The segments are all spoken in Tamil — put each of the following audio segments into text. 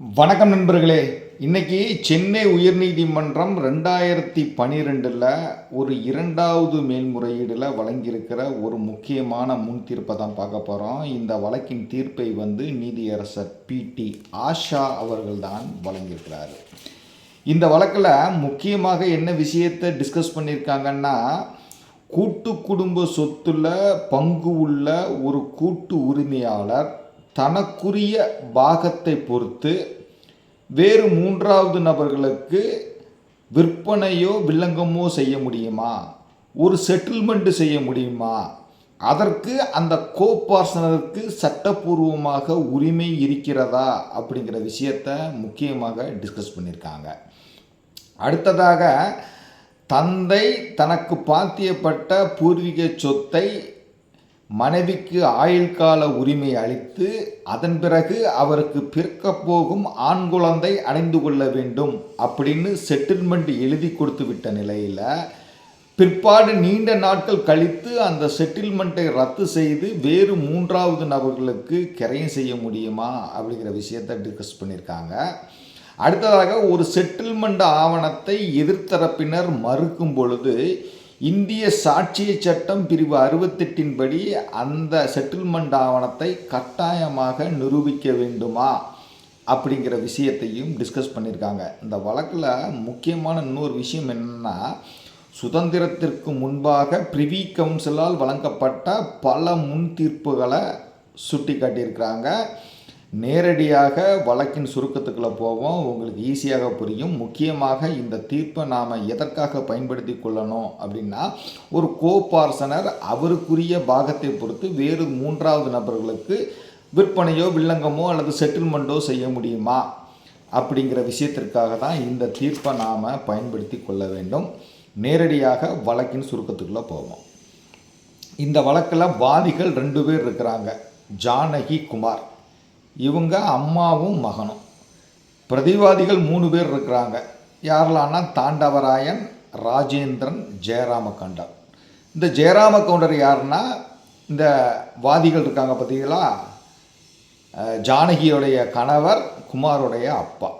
வணக்கம் நண்பர்களே. இன்னைக்கு சென்னை உயர்நீதிமன்றம் ரெண்டாயிரத்தி பன்னிரெண்டில் ஒரு இரண்டாவது மேல்முறையீடில் வழங்கியிருக்கிற ஒரு முக்கியமான முன் தீர்ப்பை தான் பார்க்க போகிறோம் இந்த வழக்கின் தீர்ப்பை வந்து நீதியரசர் பிடி ஆஷா அவர்கள் தான் வழங்கியிருக்கிறாரு. இந்த வழக்கில் முக்கியமாக என்ன விஷயத்தை டிஸ்கஸ் பண்ணியிருக்காங்கன்னா கூட்டு குடும்ப சொத்துல பங்கு உள்ள ஒரு கூட்டு உரிமையாளர் தனக்குரிய பாகத்தை பொறுத்து வேறு மூன்றாவது நபர்களுக்கு விற்பனையோ வில்லங்கமோ செய்ய முடியுமா? ஒரு செட்டில்மெண்ட் செய்ய முடியுமா? அதற்கு அந்த கோபார்சனருக்கு சட்டப்பூர்வமாக உரிமை இருக்கிறதா? அப்படிங்கிற விஷயத்தை முக்கியமாக டிஸ்கஸ் பண்ணியிருக்காங்க. அடுத்ததாக தந்தை தனக்கு பாத்தியப்பட்ட பூர்வீக சொத்தை மனைவிக்கு ஆயுள் கால உரிமை அளித்து அதன் பிறகு அவருக்கு பிறக்கப் போகும் ஆண் குழந்தை அடைந்து கொள்ள வேண்டும் அப்படின்னு செட்டில்மெண்ட் எழுதி கொடுத்து விட்ட நிலையில் பிற்பாடு நீண்ட நாட்கள் கழித்து அந்த செட்டில்மெண்ட்டை ரத்து செய்து வேறு மூன்றாவது நபர்களுக்கு கிரையம் செய்ய முடியுமா அப்படிங்கிற விஷயத்தை டிஸ்கஸ் பண்ணியிருக்காங்க. அடுத்ததாக ஒரு செட்டில்மெண்ட் ஆவணத்தை எதிர்த்தரப்பினர் மறுக்கும் பொழுது இந்திய சாட்சிய சட்டம் பிரிவு அறுபத்தெட்டின் படி அந்த செட்டில்மெண்ட் ஆவணத்தை கட்டாயமாக நிரூபிக்க வேண்டுமா? அப்படிங்கிற விஷயத்தையும் டிஸ்கஸ் பண்ணியிருக்காங்க. இந்த வழக்கில் முக்கியமான இன்னொரு விஷயம் என்னென்னா சுதந்திரத்திற்கு முன்பாக பிரிவி கவுன்சிலால் வழங்கப்பட்ட பல முன் தீர்ப்புகளை சுட்டி காட்டியிருக்கிறாங்க நேரடியாக வழக்கின் சுருக்கத்துக்குள்ளே போவோம். உங்களுக்கு ஈஸியாக புரியும். முக்கியமாக இந்த தீர்ப்பை நாம் எதற்காக பயன்படுத்தி கொள்ளணும் அப்படின்னா ஒரு கோபார்சனர் அவருக்குரிய பாகத்தை பொறுத்து வேறு மூன்றாவது நபர்களுக்கு விற்பனையோ வில்லங்கமோ அல்லது செட்டில்மெண்ட்டோ செய்ய முடியுமா? அப்படிங்கிற விஷயத்திற்காக தான் இந்த தீர்ப்பை நாம் பயன்படுத்தி கொள்ள வேண்டும். நேரடியாக வழக்கின் சுருக்கத்துக்குள்ளே போவோம். இந்த வழக்கில் வாதிகள் ரெண்டு பேர் இருக்கிறாங்க. ஜானகி குமார். இவங்க அம்மாவும் மகனும். பிரதிவாதிகள் மூணு பேர் இருக்கிறாங்க. யாரெல்லாம்னா தாண்டவராயன் ராஜேந்திரன் ஜெயராம கண்டர் இந்த ஜெயராம கவுண்டர் யாருன்னா இந்த வாதிகள் இருக்காங்க பார்த்தீங்களா? ஜானகியுடைய ஜானகியோடைய கணவர் குமாரோடைய அப்பா.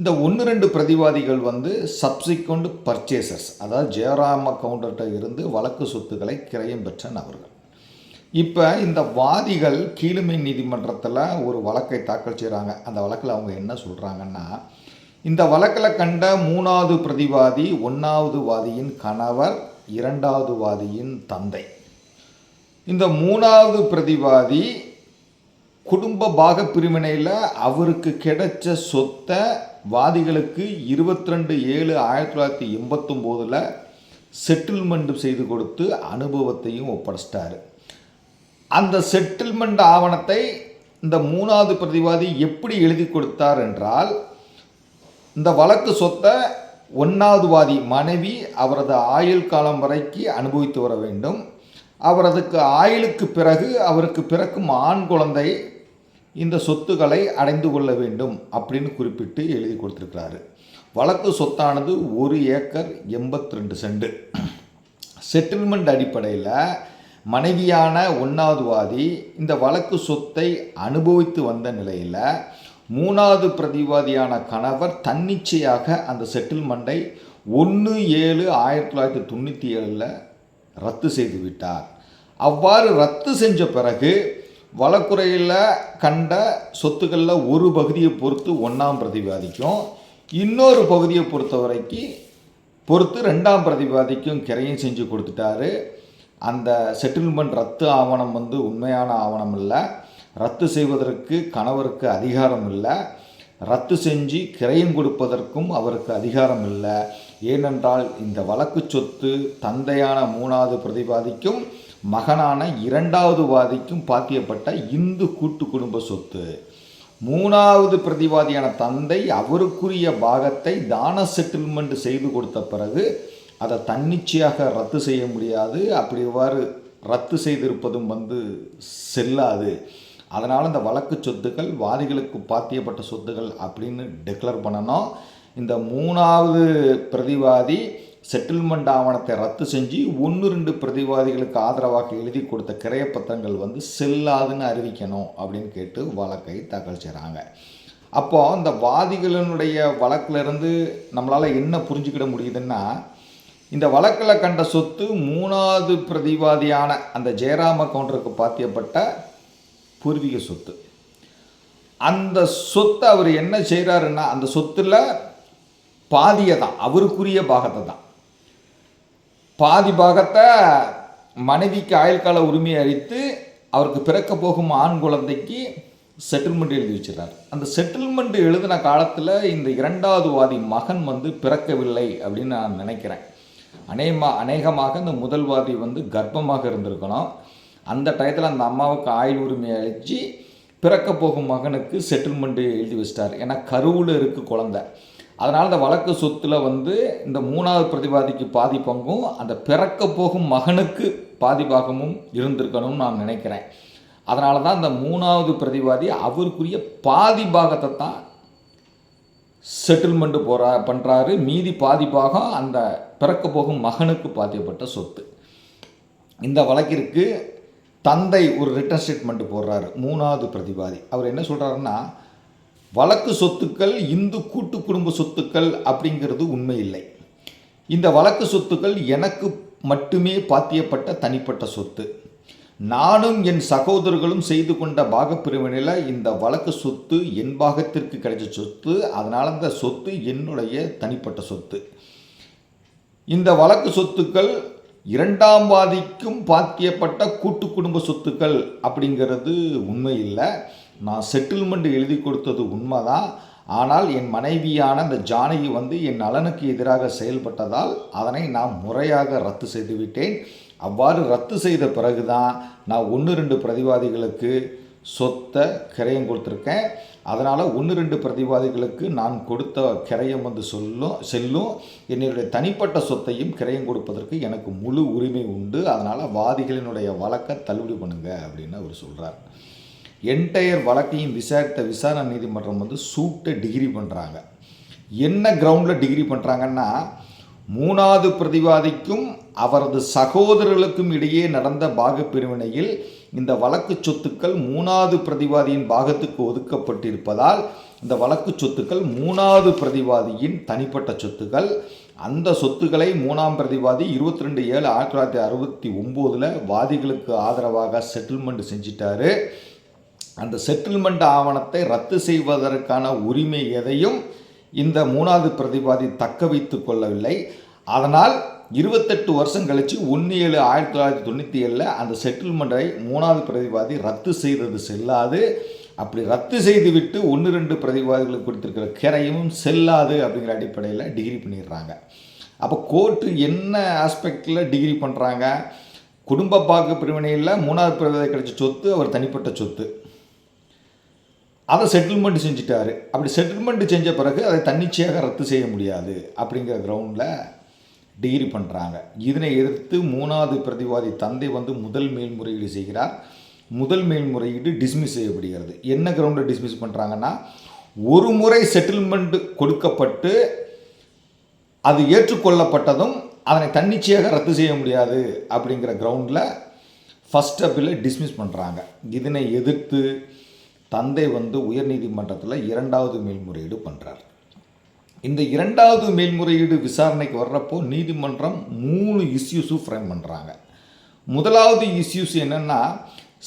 இந்த ஒன்று ரெண்டு பிரதிவாதிகள் வந்து சப்சிக்வண்ட் பர்ச்சேசர்ஸ் அதாவது ஜெயராம கவுண்டர்கிட்ட இருந்து வழக்கு சொத்துக்களை கிரயம் பெற்ற நபர்கள். இப்போ இந்த வாதிகள் கீழுமை நீதிமன்றத்தில் ஒரு வழக்கை தாக்கல் செய்கிறாங்க அந்த வழக்கில் அவங்க என்ன சொல்கிறாங்கன்னா இந்த வழக்கில் கண்ட மூணாவது பிரதிவாதி ஒன்றாவது வாதியின் கணவர் இரண்டாவது வாதியின் தந்தை. இந்த மூணாவது பிரதிவாதி குடும்ப பாக பிரிவினையில் அவருக்கு கிடைச்ச சொத்தை வாதிகளுக்கு இருபத்தி ரெண்டு ஏழு ஆயிரத்தி தொள்ளாயிரத்தி எண்பத்தொம்போதில் செட்டில்மெண்ட் செய்து கொடுத்து அனுபவத்தையும் ஒப்படைச்சிட்டாரு. அந்த செட்டில்மெண்ட் ஆவணத்தை இந்த மூணாவது பிரதிவாதி எப்படி எழுதி கொடுத்தார் என்றால் இந்த வழக்கு சொத்தை ஒன்றாவது வாதி மனைவி அவரது ஆயுள் காலம் வரைக்கு அனுபவித்து வர வேண்டும். அவரதுக்கு ஆயுளுக்கு பிறகு அவருக்கு பிறக்கும் ஆண் குழந்தை இந்த சொத்துக்களை அடைந்து கொள்ள வேண்டும் அப்படின்னு குறிப்பிட்டு எழுதி கொடுத்துருக்கிறாரு. வழக்கு சொத்தானது ஒரு ஏக்கர் எண்பத்தி ரெண்டு செண்டு. செட்டில்மெண்ட் அடிப்படையில் மனைவியான ஒன்றாவது வாதி இந்த வழக்கு சொத்தை அனுபவித்து வந்த நிலையில் மூணாவது பிரதிவாதியான கணவர் தன்னிச்சையாக அந்த செட்டில்மெண்ட்டை ஒன்று ஏழு ஆயிரத்தி தொள்ளாயிரத்தி தொண்ணூற்றி ஏழில் ரத்து செய்து விட்டார். அவ்வாறு ரத்து செஞ்ச பிறகு வழக்குறையில் கண்ட சொத்துக்களில் ஒரு பகுதியை பொறுத்து ஒன்றாம் பிரதிவாதிக்கும் இன்னொரு பகுதியை பொறுத்த வரைக்கும் பொறுத்து ரெண்டாம் பிரதிவாதிக்கும் கிரையும் செஞ்சு கொடுத்துட்டாரு. அந்த செட்டில்மெண்ட் ரத்து ஆவணம் வந்து உண்மையான ஆவணம் இல்லை. ரத்து செய்வதற்கு கணவருக்கு அதிகாரம் இல்லை. ரத்து செஞ்சு கிரையம் கொடுப்பதற்கும் அவருக்கு அதிகாரம் இல்லை. ஏனென்றால் இந்த வழக்கு சொத்து தந்தையான மூணாவது பிரதிவாதிக்கும் மகனான இரண்டாவது வாதிக்கும் பாத்தியப்பட்ட இந்து கூட்டு குடும்ப சொத்து. மூணாவது பிரதிவாதியான தந்தை அவருக்குரிய பாகத்தை தான செட்டில்மெண்ட் செய்து கொடுத்த பிறகு அதை தன்னிச்சையாக ரத்து செய்ய முடியாது. அப்படி இவ்வாறு ரத்து செய்திருப்பதும் வந்து செல்லாது. அதனால் இந்த வழக்கு சொத்துக்கள் வாதிகளுக்கு பாத்தியப்பட்ட சொத்துக்கள் அப்படின்னு டிக்ளேர் பண்ணணும். இந்த மூணாவது பிரதிவாதி செட்டில்மெண்ட் ஆவணத்தை ரத்து செஞ்சு ஒன்று ரெண்டு பிரதிவாதிகளுக்கு ஆதரவாக எழுதி கொடுத்த கிரையப்பத்திரங்கள் வந்து செல்லாதுன்னு அறிவிக்கணும் அப்படின்னு கேட்டு வழக்கை தாக்கல் செய்கிறாங்க அப்போது அந்த வாதிகளினுடைய வழக்கிலிருந்து நம்மளால் என்ன புரிஞ்சுக்கிட முடியுதுன்னா இந்த வழக்கில் கண்ட சொத்து மூணாவது பிரதிவாதியான அந்த ஜெயராம கவுண்டருக்கு பாத்தியப்பட்ட பூர்வீக சொத்து. அந்த சொத்தை அவர் என்ன செய்கிறாருன்னா அந்த சொத்துல பாதியை தான் அவருக்குரிய பாகத்தை தான். பாதி பாகத்தை மனைவிக்கு ஆயுள்கால உரிமையை அளித்து அவருக்கு பிறக்க போகும் ஆண் குழந்தைக்கு செட்டில்மெண்ட் எழுதி வச்சிடறார். அந்த செட்டில்மெண்ட் எழுதின காலத்தில் இந்த இரண்டாவது வாதி மகன் வந்து பிறக்கவில்லை அப்படின்னு நான் நினைக்கிறேன். அநேகமா அநேகமாக இந்த முதல்வாதி வந்து கர்ப்பமாக இருந்திருக்கணும் அந்த டயத்தில் அந்த அம்மாவுக்கு ஆயுள் உரிமை அழிச்சு பிறக்க போகும் மகனுக்கு செட்டில்மெண்ட்டு எழுதி வச்சிட்டார். ஏன்னா கருவில் இருக்கு குழந்தை. அதனால் அந்த வழக்கு சொத்தில் வந்து இந்த மூணாவது பிரதிவாதிக்கு பாதி பங்கும் அந்த பிறக்க போகும் மகனுக்கு பாதி பாகமும் இருந்திருக்கணும்னு நான் நினைக்கிறேன். அதனால தான் அந்த மூணாவது பிரதிவாதி அவருக்குரிய பாதி பாகத்தை தான் செட்டில்மெண்ட் போகிறா பண்ணுறாரு மீதி பாதி பாகம் அந்த பிறக்க போகும் மகனுக்கு பாத்தியப்பட்ட சொத்து. இந்த வழக்கிற்கு தந்தை ஒரு ரிட்டன் ஸ்டேட்மெண்ட் போடுறாரு. மூணாவது பிரதிவாதி. அவர் என்ன சொல்கிறாருன்னா வழக்கு சொத்துக்கள் இந்து கூட்டு குடும்ப சொத்துக்கள் அப்படிங்கிறது உண்மை இல்லை. இந்த வழக்கு சொத்துக்கள் எனக்கு மட்டுமே பாத்தியப்பட்ட தனிப்பட்ட சொத்து. நானும் என் சகோதரர்களும் செய்து கொண்ட பாகப்பிரிவினையில் இந்த வழக்கு சொத்து என் பாகத்திற்கு கிடைச்ச சொத்து அதனால் அந்த சொத்து என்னுடைய தனிப்பட்ட சொத்து. இந்த வழக்கு சொத்துக்கள் இரண்டாம் வாதிக்கும் பாக்கியப்பட்ட கூட்டு குடும்ப சொத்துக்கள் அப்படிங்கிறது உண்மை இல்லை. நான் செட்டில்மெண்ட் எழுதி கொடுத்தது உண்மைதான். ஆனால் என் மனைவியான இந்த ஜானகி வந்து என் நலனுக்கு எதிராக செயல்பட்டதால் அதனை நான் முறையாக ரத்து செய்துவிட்டேன் அவ்வாறு ரத்து செய்த பிறகுதான் நான் ஒன்று ரெண்டு பிரதிவாதிகளுக்கு சொத்தை கிரயம் கொடுத்துருக்கேன். அதனால் ஒன்று ரெண்டு பிரதிவாதிகளுக்கு நான் கொடுத்த கிரயம் வந்து சொல்லும் செல்லும். என்னுடைய தனிப்பட்ட சொத்தையும் கிரயம் கொடுப்பதற்கு எனக்கு முழு உரிமை உண்டு. அதனால் வாதிகளினுடைய வழக்கை தள்ளுபடி பண்ணுங்க அப்படின்னு அவர் சொல்கிறார் என்டையர் வழக்கையும் விசாரித்த விசாரணை நீதிமன்றம் வந்து சூட்டை டிகிரி பண்ணுறாங்க என்ன கிரவுண்டில் டிகிரி பண்ணுறாங்கன்னா மூணாவது பிரதிவாதிக்கும் அவரது சகோதரர்களுக்கும் இடையே நடந்த பாகப்பிரிவினையில் இந்த வழக்கு சொத்துக்கள் மூணாவது பிரதிவாதியின் பாகத்துக்கு ஒதுக்கப்பட்டிருப்பதால் இந்த வழக்கு சொத்துக்கள் மூணாவது பிரதிவாதியின் தனிப்பட்ட சொத்துக்கள். அந்த சொத்துக்களை மூணாம் பிரதிவாதி இருபத்தி ரெண்டு ஏழு ஆயிரத்தி தொள்ளாயிரத்தி அறுபத்தி ஒம்போதில் வாதிகளுக்கு ஆதரவாக செட்டில்மெண்ட் செஞ்சிட்டாரு. அந்த செட்டில்மெண்ட் ஆவணத்தை ரத்து செய்வதற்கான உரிமை எதையும் இந்த மூணாவது பிரதிவாதி தக்க வைத்து கொள்ளவில்லை. அதனால் இருபத்தெட்டு வருஷம் கழித்து ஒன்று ஏழு ஆயிரத்தி தொள்ளாயிரத்தி தொண்ணூற்றி ஏழில் அந்த செட்டில்மெண்ட்டை மூணாவது பிரதிவாதி ரத்து செய்தது செல்லாது. அப்படி ரத்து செய்துவிட்டு ஒன்று ரெண்டு பிரதிவாதிகளுக்கு கொடுத்துருக்கிற கிரையும் செல்லாது அப்படிங்கிற அடிப்படையில் டிகிரி பண்ணிடுறாங்க. அப்போ கோர்ட்டு என்ன ஆஸ்பெக்டில் டிகிரி பண்ணுறாங்க குடும்ப பாக்கு பிரிவினையில் மூணாவது பிரதிவாதி கிடைச்ச சொத்து அவர் தனிப்பட்ட சொத்து. அதை செட்டில்மெண்ட் செஞ்சுட்டாரு. அப்படி செட்டில்மெண்ட் செஞ்ச பிறகு அதை தன்னிச்சையாக ரத்து செய்ய முடியாது அப்படிங்கிற கிரவுண்டில் டிகிரி பண்ணுறாங்க இதனை எதிர்த்து மூணாவது பிரதிவாதி தந்தை வந்து முதல் மேல்முறையீடு செய்கிறார். முதல் மேல்முறையீடு டிஸ்மிஸ் செய்யப்படுகிறது. என்ன கிரவுண்டை டிஸ்மிஸ் பண்ணுறாங்கன்னா ஒரு முறை செட்டில்மெண்ட் கொடுக்கப்பட்டு அது ஏற்றுக்கொள்ளப்பட்டதும் அதனை தன்னிச்சையாக ரத்து செய்ய முடியாது அப்படிங்கிற கிரவுண்டில் ஃபஸ்ட் அப்பில் டிஸ்மிஸ் பண்ணுறாங்க இதனை எதிர்த்து தந்தை வந்து உயர்நீதிமன்றத்தில் இரண்டாவது மேல்முறையீடு பண்ணுறார் இந்த இரண்டாவது மேல்முறையீடு விசாரணைக்கு வர்றப்போ நீதிமன்றம் மூணு இஷ்யூஸும் ஃப்ரேம் பண்ணுறாங்க முதலாவது இஷ்யூஸ் என்னென்னா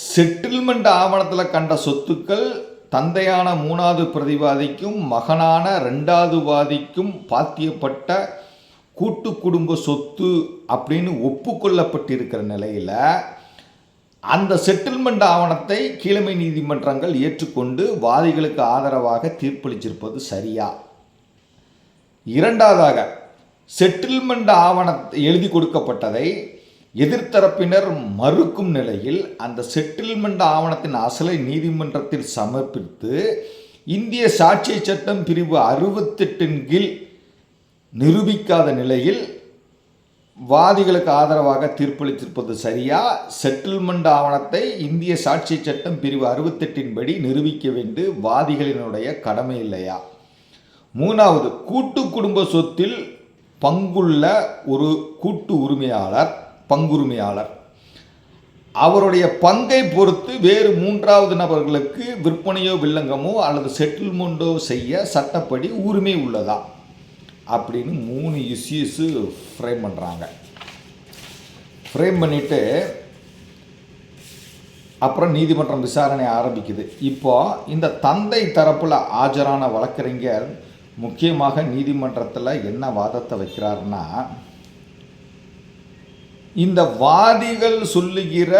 செட்டில்மெண்ட் ஆவணத்தில் கண்ட சொத்துக்கள் தந்தையான மூணாவது பிரதிவாதிக்கும் மகனான ரெண்டாவது வாதிக்கும் பாத்தியப்பட்ட கூட்டு குடும்ப சொத்து அப்படின்னு ஒப்புக்கொள்ளப்பட்டிருக்கிற நிலையில் அந்த செட்டில்மெண்ட் ஆவணத்தை கீழமை நீதிமன்றங்கள் ஏற்றுக்கொண்டு வாதிகளுக்கு ஆதரவாக தீர்ப்பளிச்சிருப்பது சரியா? இரண்டாவதாக செட்டில்மெண்ட் ஆவணத்தை எழுதி கொடுக்கப்பட்டதை எதிர்த்தரப்பினர் மறுக்கும் நிலையில் அந்த செட்டில்மெண்ட் ஆவணத்தின் அசலை நீதிமன்றத்தில் சமர்ப்பித்து இந்திய சாட்சிய சட்டம் பிரிவு அறுபத்தெட்டின் கீழ் நிரூபிக்காத நிலையில் வாதிகளுக்கு ஆதரவாக தீர்ப்பளித்திருப்பது சரியா? செட்டில்மெண்ட் ஆவணத்தை இந்திய சாட்சிய சட்டம் பிரிவு அறுபத்தெட்டின் படி நிரூபிக்க வேண்டு. வாதிகளினுடைய கடமை இல்லையா? மூணாவது கூட்டு குடும்ப சொத்தில் பங்குள்ள ஒரு கூட்டு உரிமையாளர் பங்குரிமையாளர். அவருடைய பங்கை பொறுத்து வேறு மூன்றாவது நபர்களுக்கு விற்பனையோ வில்லங்கமோ அல்லது செட்டில்மெண்ட்டோ செய்ய சட்டப்படி உரிமை உள்ளதா? அப்படின்னு மூணு இஷ்யூஸு ஃப்ரேம் பண்ணுறாங்க ஃப்ரேம் பண்ணிவிட்டு அப்புறம் நீதிமன்றம் விசாரணை ஆரம்பிக்குது. இப்போது இந்த தந்தை தரப்பில் ஆஜரான வழக்கறிஞர் முக்கியமாக நீதிமன்றத்தில் என்ன வாதத்தை வைக்கிறாருன்னா இந்த வாதிகள் சொல்லுகிற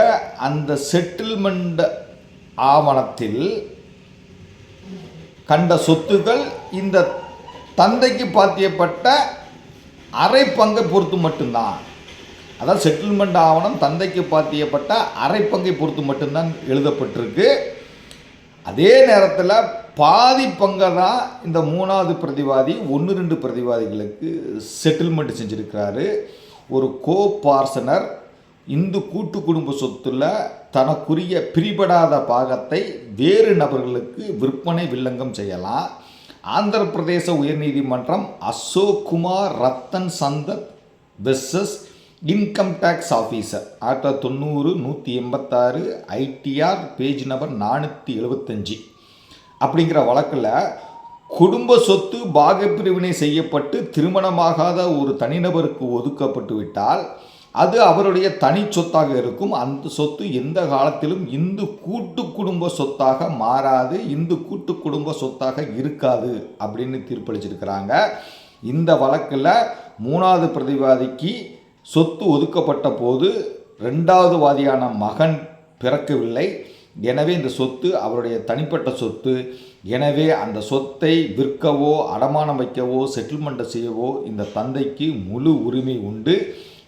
அந்த செட்டில்மெண்ட் ஆவணத்தில் கண்ட சொத்துகள் இந்த தந்தைக்கு பாத்தியப்பட்ட அரை பங்கை பொறுத்து மட்டும்தான். அதாவது செட்டில்மெண்ட் ஆவணம் தந்தைக்கு பாத்தியப்பட்ட அரை பங்கை பொறுத்து மட்டும்தான் எழுதப்பட்டிருக்கு. அதே நேரத்தில் பாதி பங்கை தான் இந்த மூணாவது பிரதிவாதி ஒன்று ரெண்டு பிரதிவாதிகளுக்கு செட்டில்மெண்ட் செஞ்சுருக்கிறாரு. ஒரு கோ பார்சனர் இந்து கூட்டு குடும்ப சொத்துல தனக்குரிய பிரிபடாத பாகத்தை வேறு நபர்களுக்கு விற்பனை வில்லங்கம் செய்யலாம். ஆந்திர பிரதேச உயர்நீதிமன்றம் Ashok Kumar Ratan Chand versus income tax officer ஆயிரத்தி தொள்ளாயிரத்தி தொண்ணூறு நூற்றி எண்பத்தாறு ஐடிஆர் பேஜ் நம்பர் நானூற்றி எழுபத்தஞ்சி அப்படிங்கிற வழக்கில் குடும்ப சொத்து பாகப்பிரிவினை செய்யப்பட்டு திருமணமாகாத ஒரு தனிநபருக்கு ஒதுக்கப்பட்டு விட்டால் அது அவருடைய தனி சொத்தாக இருக்கும். அந்த சொத்து எந்த காலத்திலும் இந்து கூட்டு குடும்ப சொத்தாக மாறாது இந்து கூட்டு குடும்ப சொத்தாக இருக்காது அப்படின்னு தீர்ப்பளிச்சிருக்கிறாங்க. இந்த வழக்கில் மூணாவது பிரதிவாதிக்கு சொத்து ஒதுக்கப்பட்ட போது ரெண்டாவது வாதியான மகன் பிறக்கவில்லை. எனவே இந்த சொத்து அவருடைய தனிப்பட்ட சொத்து. எனவே அந்த சொத்தை விற்கவோ அடமானம் வைக்கவோ செட்டில்மெண்ட்டை செய்யவோ இந்த தந்தைக்கு முழு உரிமை உண்டு.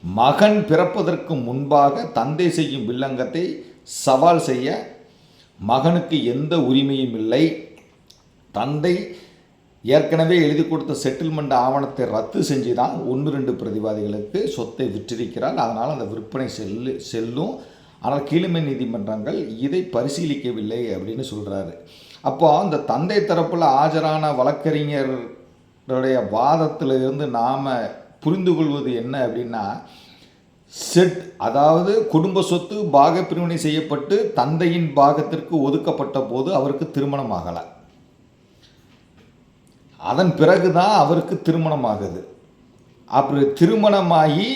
மகன் பிறப்பதற்கு முன்பாக தந்தை செய்யும் வில்லங்கத்தை சவால் செய்ய மகனுக்கு எந்த உரிமையும் இல்லை. தந்தை ஏற்கனவே எழுதி கொடுத்த செட்டில்மெண்ட் ஆவணத்தை ரத்து செஞ்சு தான் ஒன்று ரெண்டு பிரதிவாதிகளுக்கு சொத்தை விற்றிருக்கிறார். அதனால் அந்த விற்பனை செல்லு செல்லும். ஆனால் கீழமை நீதிமன்றங்கள் இதை பரிசீலிக்கவில்லை அப்படின்னு சொல்கிறாரு அப்போ அந்த தந்தை தரப்பில் ஆஜரான வழக்கறிஞருடைய வாதத்தில் இருந்து நாம் புரிந்து கொள்வது என்ன அப்படின்னா செட் அதாவது குடும்ப சொத்து பாகப்பிரிவினை செய்யப்பட்டு தந்தையின் பாகத்திற்கு ஒதுக்கப்பட்ட போது அவருக்கு திருமணம் ஆகலை. அதன் பிறகு தான் அவருக்கு திருமணம் ஆகுது. அப்படி திருமணமாகி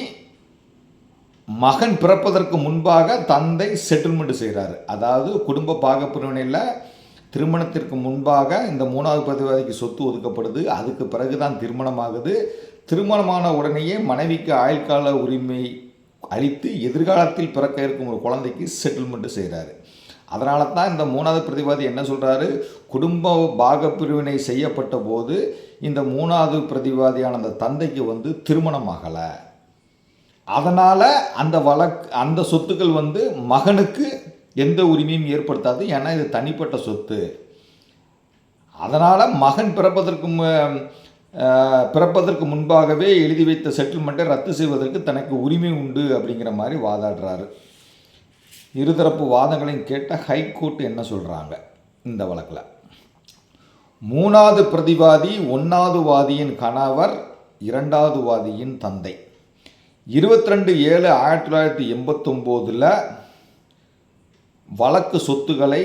மகன் பிறப்பதற்கு முன்பாக தந்தை செட்டில்மெண்ட் செய்கிறாரு அதாவது குடும்ப பாகப்பிரிவினையில் திருமணத்திற்கு முன்பாக இந்த மூணாவது பிரதிவாதிக்கு சொத்து ஒதுக்கப்படுது. அதுக்கு பிறகு தான் திருமணம் ஆகுது. திருமணமான உடனேயே மனைவிக்கு ஆயுள்கால உரிமை அளித்து எதிர்காலத்தில் பிறக்க இருக்கும் ஒரு குழந்தைக்கு செட்டில்மெண்ட்டு செய்கிறாரு அதனால தான் இந்த மூணாவது பிரதிவாதி என்ன சொல்கிறாரு குடும்ப பாகப்பிரிவினை செய்யப்பட்ட போது இந்த மூணாவது பிரதிவாதியான அந்த தந்தைக்கு வந்து திருமணம் ஆகலை. அதனால் அந்த வழக் அந்த சொத்துக்கள் வந்து மகனுக்கு எந்த உரிமையும் ஏற்படுத்தாது. ஏன்னா இது தனிப்பட்ட சொத்து. அதனால் மகன் பிறப்பதற்கு பிறப்பதற்கு முன்பாகவே எழுதி வைத்த செட்டில்மெண்ட்டை ரத்து செய்வதற்கு தனக்கு உரிமை உண்டு அப்படிங்கிற மாதிரி வாதாடுறாரு. இருதரப்பு வாதங்களையும் கேட்ட ஹைகோர்ட் என்ன சொல்கிறாங்க இந்த வழக்கில்? மூணாவது பிரதிவாதி ஒன்றாவது வாதியின் கணவர் இரண்டாவது வாதியின் தந்தை. இருபத்தி ரெண்டு ஏழு ஆயிரத்தி தொள்ளாயிரத்தி எண்பத்தொம்போதில் வழக்கு சொத்துக்களை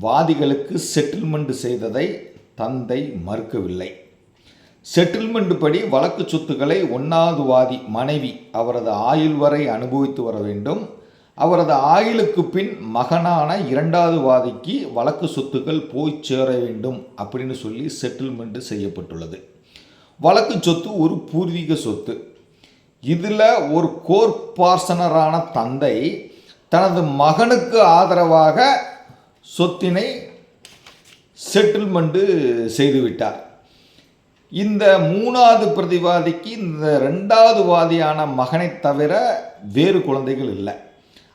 வாதிகளுக்கு செட்டில்மெண்ட் செய்ததை தந்தை மறுக்கவில்லை. செட்டில்மெண்ட் படி வழக்கு சொத்துக்களை ஒன்றாவது வாதி மனைவி அவரது ஆயுள் வரை அனுபவித்து வர வேண்டும். அவரது ஆயுளுக்கு பின் மகனான இரண்டாவது வாதிக்கு வழக்கு சொத்துக்கள் போய் சேர வேண்டும் அப்படின்னு சொல்லி செட்டில்மெண்ட் செய்யப்பட்டுள்ளது. வழக்கு சொத்து ஒரு பூர்வீக சொத்து. இதில் ஒரு கோர்பார்சனரான தந்தை தனது மகனுக்கு ஆதரவாக சொத்தினை செட்டில்மெண்ட்டு செய்துவிட்டார் இந்த மூணாவது பிரதிவாதிக்கு இந்த ரெண்டாவது வாதியான மகனை தவிர வேறு குழந்தைகள் இல்லை.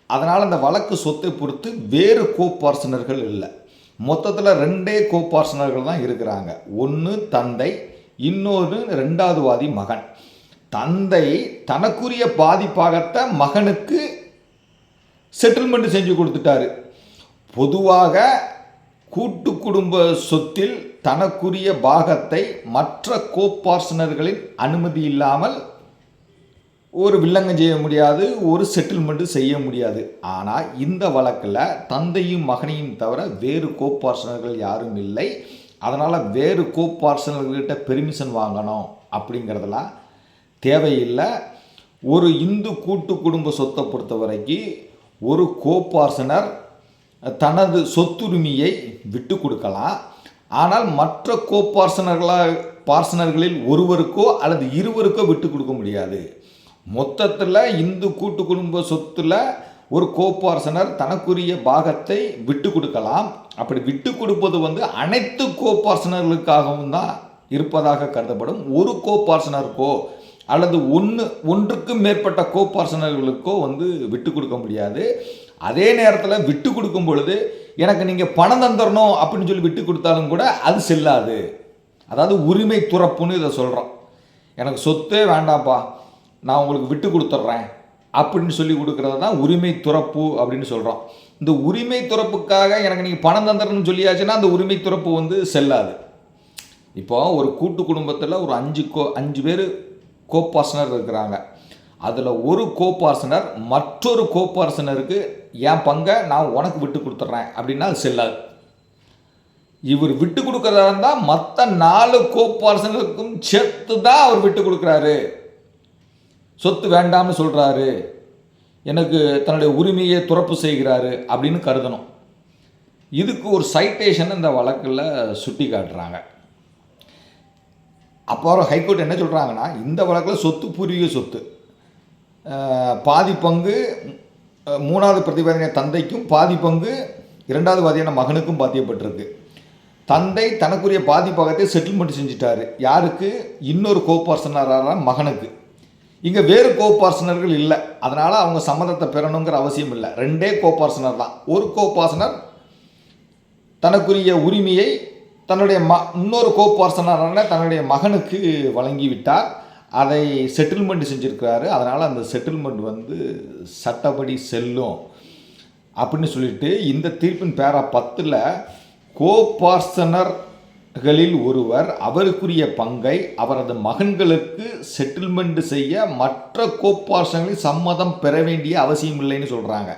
அதனால் அந்த வழக்கு சொத்தை பொறுத்து வேறு கோபார்சனர்கள் இல்லை. மொத்தத்தில் ரெண்டே கோபார்சனர்கள் தான் இருக்கிறாங்க. ஒன்று தந்தை இன்னொரு ரெண்டாவது வாதி மகன். தந்தை தனக்குரிய பாதிப்பாகத்தை மகனுக்கு செட்டில்மெண்ட் செஞ்சு கொடுத்துட்டாரு. பொதுவாக கூட்டு குடும்ப சொத்தில் தனக்குரிய பாகத்தை மற்ற கோபார்சனர்களின் அனுமதி இல்லாமல் ஒரு வில்லங்கம் செய்ய முடியாது ஒரு செட்டில்மெண்ட்டு செய்ய முடியாது. ஆனால் இந்த வழக்கில் தந்தையும் மகனையும் தவிர வேறு கோப்பார்சனர்கள் யாரும் இல்லை. அதனால் வேறு கோப்பார்சனர்கள்கிட்ட பெர்மிஷன் வாங்கணும் அப்படிங்கிறதெல்லாம் தேவையில்லை. ஒரு இந்து கூட்டு குடும்ப சொத்தை பொறுத்த வரைக்கும் ஒரு கோப்பார்சனர் தனது சொத்துரிமையை விட்டு கொடுக்கலாம். ஆனால் மற்ற கோப்பார்சனர்களாக பார்சனர்களில் ஒருவருக்கோ அல்லது இருவருக்கோ விட்டு கொடுக்க முடியாது. மொத்தத்தில் இந்து கூட்டு குடும்ப சொத்தில் ஒரு கோப்பார்சனர் தனக்குரிய பாகத்தை விட்டு கொடுக்கலாம். அப்படி விட்டு கொடுப்பது வந்து அனைத்து கோப்பார்சனர்களுக்காகவும் தான் இருப்பதாக கருதப்படும். ஒரு கோப்பார்சனருக்கோ அல்லது ஒன்று ஒன்றுக்கும் மேற்பட்ட கோப்பார்சனர்களுக்கோ வந்து விட்டு கொடுக்க முடியாது. அதே நேரத்தில் விட்டு கொடுக்கும் பொழுது எனக்கு நீங்கள் பணம் தந்துடணும் அப்படின்னு சொல்லி விட்டு கொடுத்தாலும் கூட அது செல்லாது. அதாவது உரிமை துறப்புன்னு இதை சொல்கிறோம் எனக்கு சொத்தே வேண்டாம்ப்பா. நான் உங்களுக்கு விட்டு கொடுத்துட்றேன் அப்படின்னு சொல்லி கொடுக்குறது தான் உரிமை துறப்பு அப்படின்னு சொல்கிறோம் இந்த உரிமை துறப்புக்காக எனக்கு நீங்கள் பணம் தந்துடணும்னு சொல்லியாச்சுன்னா அந்த உரிமை துறப்பு வந்து செல்லாது. இப்போ ஒரு கூட்டு குடும்பத்தில் ஒரு அஞ்சு கோ அஞ்சு பேர் கோப்பாசனர் இருக்கிறாங்க. அதில் ஒரு கோப்பார்சனர் மற்றொரு கோப்பார்சனருக்கு என் பங்கை நான் உனக்கு விட்டு கொடுத்துட்றேன் அப்படின்னா அது செல்லாது. இவர் விட்டு கொடுக்குறதா இருந்தால் மற்ற நாலு கோப்பார்சனருக்கும் சேர்த்து தான் அவர் விட்டு கொடுக்குறாரு. சொத்து வேண்டாம்னு சொல்கிறாரு எனக்கு தன்னுடைய உரிமையை துறப்பு செய்கிறாரு அப்படின்னு கருதணும். இதுக்கு ஒரு சைட்டேஷன் இந்த வழக்கில் சுட்டி காட்டுறாங்க. அப்புறம் ஹைகோர்ட் என்ன சொல்கிறாங்கன்னா இந்த வழக்கில் சொத்து பூர்வீக சொத்து. பாதி பங்கு மூணாவது பிரதிவாதியான தந்தைக்கும் பாதி பங்கு இரண்டாவது வாதியான மகனுக்கும் பாத்தியப்பட்டிருக்கு. தந்தை தனக்குரிய பாதி பாகத்தை செட்டில்மெண்ட் செஞ்சிட்டாரு. யாருக்கு? இன்னொரு கோபார்சனரான மகனுக்கு. இங்கே வேறு கோபார்சனர்கள் இல்லை. அதனால் அவங்க சம்மதத்தை பெறணுங்கிற அவசியம் இல்லை. ரெண்டே கோபார்சனர் தான். ஒரு கோபார்சனர் தனக்குரிய உரிமையை தன்னுடைய ம இன்னொரு கோபார்சனரான தன்னுடைய மகனுக்கு வழங்கிவிட்டார். அதை செட்டில்மெண்ட் செஞ்சுருக்கிறாரு. அதனால் அந்த செட்டில்மெண்ட் வந்து சட்டப்படி செல்லும் அப்படின்னு சொல்லிட்டு இந்த தீர்ப்பின் பேரா பத்தில் கோபார்சனர்களில் ஒருவர் அவருக்குரிய பங்கை அவரது மகன்களுக்கு செட்டில்மெண்ட் செய்ய மற்ற கோபார்சனர்களில் சம்மதம் பெற வேண்டிய அவசியம் இல்லைன்னு சொல்கிறாங்க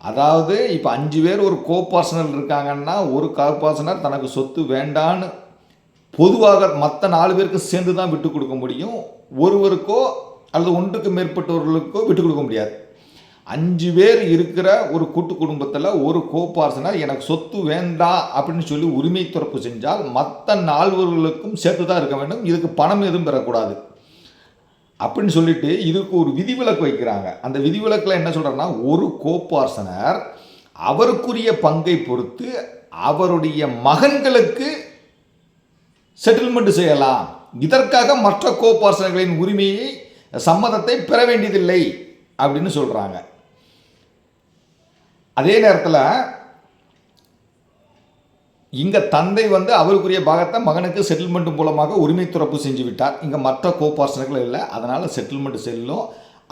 அதாவது இப்போ அஞ்சு பேர் ஒரு கோபார்சனர் இருக்காங்கன்னா ஒரு கோபார்சனர் தனக்கு சொத்து வேண்டான்னு பொதுவாக மற்ற நாலு பேருக்கு சேர்ந்து தான் விட்டு கொடுக்க முடியும். ஒருவருக்கோ அல்லது ஒன்றுக்கு மேற்பட்டவர்களுக்கோ விட்டு கொடுக்க முடியாது. அஞ்சு பேர் இருக்கிற ஒரு கூட்டு குடும்பத்தில் ஒரு கோபார்சனர் எனக்கு சொத்து வேண்டாம் அப்படின்னு சொல்லி உரிமை துறப்பு செஞ்சால் மற்ற நால்வர்களுக்கும் சேர்த்து தான் இருக்க வேண்டும். இதுக்கு பணம் எதுவும் பெறக்கூடாது. அப்படின்னு சொல்லிட்டு இதுக்கு ஒரு விதிவிலக்கு வைக்கிறாங்க. அந்த விதிவிலக்கில் என்ன சொல்கிறேன்னா ஒரு கோப்பார்சனர் அவருக்குரிய பங்கை பொறுத்து அவருடைய மகன்களுக்கு செட்டில்மெண்ட் செய்யலாம். இதற்காக மற்ற கோபார்சனர்களின் உரிமையை சம்மதத்தை பெற வேண்டியதில்லை அப்படின்னு சொல்கிறாங்க அதே நேரத்தில் இங்கே தந்தை வந்து அவருக்குரிய பாகத்தை மகனுக்கு செட்டில்மெண்ட் மூலமாக உரிமை துறப்பு செஞ்சு விட்டார். இங்கே மற்ற கோபார்சனர்கள் இல்லை. அதனால் செட்டில்மெண்ட் செல்லும்.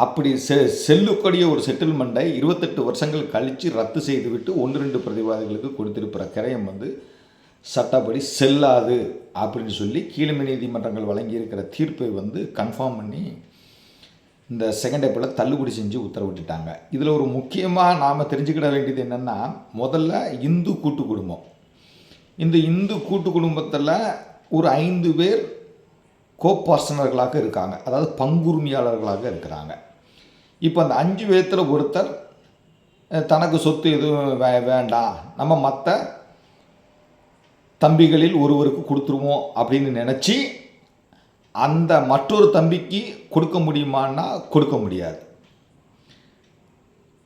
அப்படி செ செல்லுக்கூடிய ஒரு செட்டில்மெண்ட்டை இருபத்தெட்டு வருஷங்கள் கழித்து ரத்து செய்துவிட்டு ஒன்று ரெண்டு பிரதிவாதிகளுக்கு கொடுத்திருக்கிற கிரயம் வந்து சட்டப்படி செல்லாது அப்படின்னு சொல்லி கீழமை நீதிமன்றங்கள் வழங்கியிருக்கிற தீர்ப்பை வந்து கன்ஃபார்ம் பண்ணி இந்த செகண்ட் ஏப்பில் தள்ளுபடி செஞ்சு உத்தரவிட்டுட்டாங்க. இதில் ஒரு முக்கியமாக நாம் தெரிஞ்சுக்கிட வேண்டியது என்னென்னா முதல்ல இந்து கூட்டு குடும்பம். இந்த இந்து கூட்டு குடும்பத்தில் ஒரு ஐந்து பேர் கோப்பார்சனர்களாக இருக்காங்க. அதாவது பங்குரிமையாளர்களாக இருக்கிறாங்க. இப்போ அந்த அஞ்சு பேர்த்தில் ஒருத்தர் தனக்கு சொத்து எதுவும் வே வேண்டாம். நம்ம மற்ற தம்பிகளில் ஒருவருக்கு கொடுத்துருவோம் அப்படின்னு நினச்சி அந்த மற்றொரு தம்பிக்கு கொடுக்க முடியுமான்னா கொடுக்க முடியாது.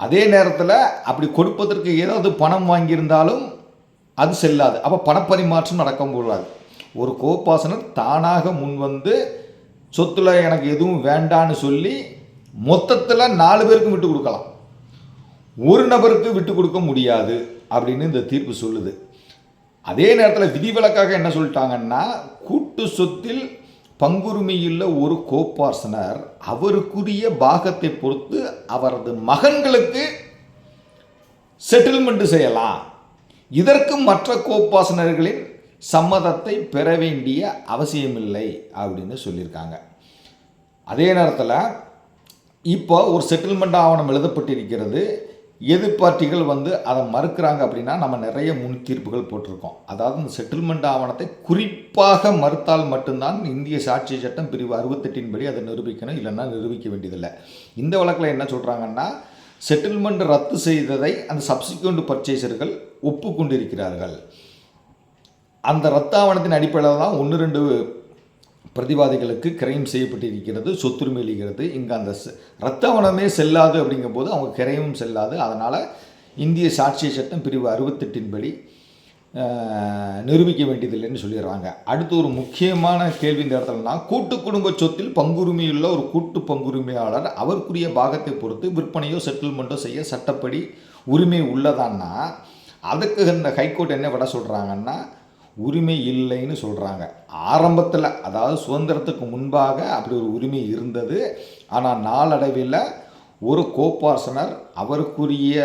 அதே நேரத்தில் அப்படி கொடுப்பதற்கு ஏதாவது பணம் வாங்கியிருந்தாலும் அது செல்லாது. அப்போ பணப்பரிமாற்றம் நடக்க முடியாது ஒரு கோபாசனர் தானாக முன் வந்து சொத்துல எனக்கு எதுவும் வேண்டான்னு சொல்லி மொத்தத்தில் நாலு பேருக்கும் விட்டு கொடுக்கலாம். ஒரு நபருக்கு விட்டு கொடுக்க முடியாது அப்படின்னு இந்த தீர்ப்பு சொல்லுது. அதே நேரத்தில் விதிவிலக்காக என்ன சொல்லிட்டாங்கன்னா கூட்டு சொத்தில் பங்குரிமையுள்ள ஒரு கோப்பார்சனர் அவருக்குரிய பாகத்தை பொறுத்து அவரது மகன்களுக்கு செட்டில்மெண்ட் செய்யலாம். இதற்கு மற்ற கோப்பாசனர்களின் சம்மதத்தை பெற வேண்டிய அவசியமில்லை அப்படின்னு சொல்லியிருக்காங்க. அதே நேரத்தில் இப்போ ஒரு செட்டில்மெண்ட் ஆவணம் எழுதப்பட்டிருக்கிறது. எதிர்பார்ட்டிகள் வந்து அதை மறுக்கிறாங்க அப்படின்னா நம்ம நிறைய முன் தீர்ப்புகள் போட்டிருக்கோம். அதாவது இந்த செட்டில்மெண்ட் ஆவணத்தை குறிப்பாக மறுத்தால் மட்டும்தான் இந்திய சாட்சி சட்டம் பிரிவு அறுபத்தெட்டின் படி அதை நிரூபிக்கணும் இல்லைன்னா நிரூபிக்க வேண்டியதில்லை. இந்த வழக்கில் என்ன சொல்கிறாங்கன்னா செட்டில்மெண்ட் ரத்து செய்ததை அந்த சப்சிக்வெண்ட் பர்ச்சேசர்கள் ஒப்புக்கொண்டிருக்கிறார்கள். அந்த ரத்தாவணத்தின் அடிப்படையில் தான் ஒன்று ரெண்டு பிரதிவாதிகளுக்கு கிரைம் செய்யப்பட்டிருக்கிறது சொத்துரிமை அளிக்கிறது. இங்கே அந்த ரத்த ரத்தாவணமே செல்லாது அப்படிங்கும்போது அவங்க கிரைமும் செல்லாது. அதனால் இந்திய சாட்சிய சட்டம் பிரிவு அறுபத்தெட்டின்படி நிரூபிக்க வேண்டியதில்லைன்னு சொல்லிடுறாங்க. அடுத்து ஒரு முக்கியமான கேள்வி இந்த இடத்துலனா கூட்டு குடும்ப சொத்தில் பங்குரிமையுள்ள ஒரு கூட்டு பங்குரிமையாளர் அவருக்குரிய பாகத்தை பொறுத்து விற்பனையோ செட்டில்மெண்ட்டோ செய்ய சட்டப்படி உரிமை உள்ளதான்னா அதுக்கு இந்த ஹைகோர்ட் என்ன விட சொல்கிறாங்கன்னா உரிமை இல்லைன்னு சொல்கிறாங்க ஆரம்பத்தில் அதாவது சுதந்திரத்துக்கு முன்பாக அப்படி ஒரு உரிமை இருந்தது. ஆனால் நாளடைவில் ஒரு கோப்பார்சனர் அவருக்குரிய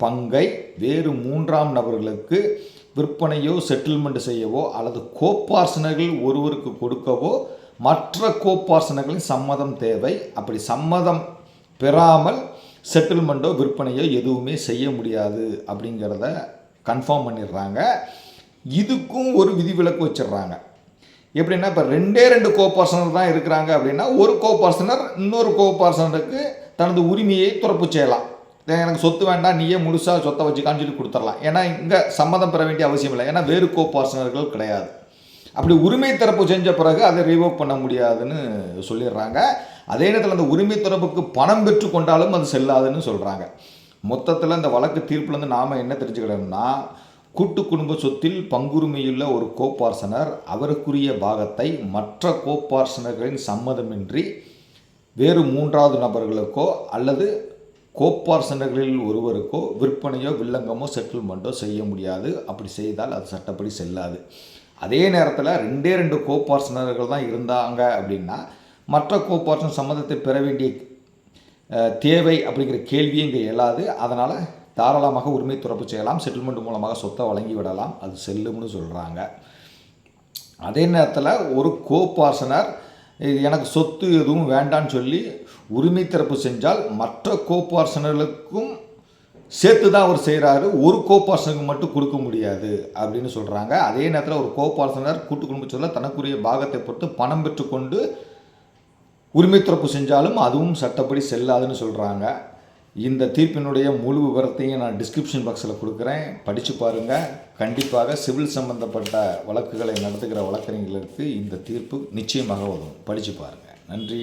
பங்கை வேறு மூன்றாம் நபர்களுக்கு விற்பனையோ செட்டில்மெண்ட் செய்யவோ அல்லது கோப்பார்சனர்கள் ஒருவருக்கு கொடுக்கவோ மற்ற கோப்பார்சனர்களின் சம்மதம் தேவை. அப்படி சம்மதம் பெறாமல் செட்டில்மெண்ட்டோ விற்பனையோ எதுவுமே செய்ய முடியாது அப்படிங்கிறத கன்ஃபார்ம் பண்ணிடுறாங்க. இதுக்கும் ஒரு விதிவிலக்கு வச்சிடுறாங்க. எப்படின்னா இப்போ ரெண்டே ரெண்டு கோபார்சனர் தான் இருக்கிறாங்க அப்படின்னா ஒரு கோபார்சனர் இன்னொரு கோபார்சனருக்கு தனது உரிமையை துறப்பு செய்யலாம். எனக்கு சொத்து வேண்டாம் நீயே முழுசாக சொத்தை வச்சுக்கான்னு சொல்லி கொடுத்துடலாம். ஏன்னா இங்கே சம்மதம் பெற வேண்டிய அவசியம் இல்லை. ஏன்னா வேறு கோபார்சனர்கள் கிடையாது. அப்படி உரிமை தரப்பு செஞ்ச பிறகு அதை ரீவோக் பண்ண முடியாதுன்னு சொல்லிடுறாங்க. அதே நேரத்தில் அந்த உரிமை தரப்புக்கு பணம் பெற்று கொண்டாலும் அது செல்லாதுன்னு சொல்கிறாங்க மொத்தத்தில் இந்த வழக்கு தீர்ப்புலேருந்து நாம் என்ன தெரிஞ்சுக்கிடணும்னா கூட்டு குடும்ப சொத்தில் பங்குரிமையுள்ள ஒரு கோப்பார்சனர் அவருக்குரிய பாகத்தை மற்ற கோப்பார்சனர்களின் சம்மதமின்றி வேறு மூன்றாவது நபர்களுக்கோ அல்லது கோப்பார்சனர்களில் ஒருவருக்கோ விற்பனையோ வில்லங்கமோ செட்டில்மெண்ட்டோ செய்ய முடியாது. அப்படி செய்தால் அது சட்டப்படி செல்லாது. அதே நேரத்தில் ரெண்டே ரெண்டு கோப்பார்சனர்கள் தான் இருந்தாங்க அப்படின்னா மற்ற கோப்பார்சன் சம்மதத்தை பெற வேண்டிய தேவை அப்படிங்கிற கேள்வியும் இங்கே இயலாது அதனால் தாராளமாக உரிமை துறப்பு செய்யலாம் செட்டில்மெண்ட் மூலமாக சொத்தை வழங்கி விடலாம். அது செல்லும்னு சொல்கிறாங்க அதே நேரத்தில் ஒரு கோப்பார்சனர் எனக்கு சொத்து எதுவும் வேண்டான்னு சொல்லி உரிமை திறப்பு செஞ்சால் மற்ற கோப்பார்சனர்களுக்கும் சேர்த்து தான் அவர் செய்கிறாரு ஒரு கோப்பார்சனுக்கு மட்டும் கொடுக்க முடியாது அப்படின்னு சொல்கிறாங்க அதே நேரத்தில் ஒரு கோப்பார்சனர் கூட்டு குடும்பத்தில் தனக்குரிய பாகத்தை பொறுத்து பணம் பெற்றுக்கொண்டு உரிமை துறப்பு செஞ்சாலும் அதுவும் சட்டப்படி செல்லாதுன்னு சொல்கிறாங்க இந்த தீர்ப்பினுடைய முழு விவரத்தையும் நான் டிஸ்கிரிப்ஷன் பாக்ஸில் கொடுக்குறேன். படித்து பாருங்கள் கண்டிப்பாக சிவில் சம்பந்தப்பட்ட வழக்குகளை நடத்துகிற வழக்கறிஞர்களுக்கு இந்த தீர்ப்பு நிச்சயமாக உதவும் படித்து பாருங்கள் நன்றி.